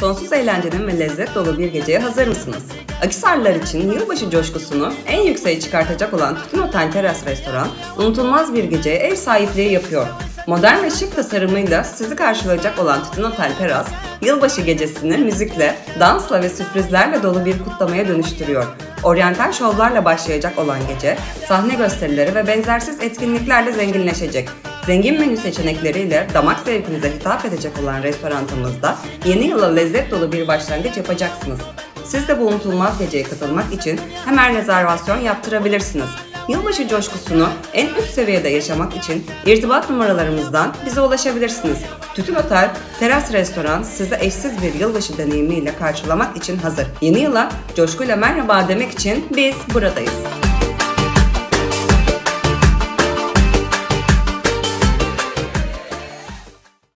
Sonsuz eğlencenin ve lezzet dolu bir geceye hazır mısınız? Akisarlılar için yılbaşı coşkusunu en yükseğe çıkartacak olan Tütün Otel Teras Restoran, unutulmaz bir geceye ev sahipliği yapıyor. Modern ve şık tasarımıyla sizi karşılayacak olan Tütün Otel Teras, yılbaşı gecesini müzikle, dansla ve sürprizlerle dolu bir kutlamaya dönüştürüyor. Oryantal şovlarla başlayacak olan gece, sahne gösterileri ve benzersiz etkinliklerle zenginleşecek. Zengin menü seçenekleriyle damak zevkinize hitap edecek olan restoranımızda yeni yıla lezzet dolu bir başlangıç yapacaksınız. Siz de bu unutulmaz geceye katılmak için hemen rezervasyon yaptırabilirsiniz. Yılbaşı coşkusunu en üst seviyede yaşamak için irtibat numaralarımızdan bize ulaşabilirsiniz. Tütün Otel, Teras Restoran sizi eşsiz bir yılbaşı deneyimiyle karşılamak için hazır. Yeni yıla coşkuyla merhaba demek için biz buradayız.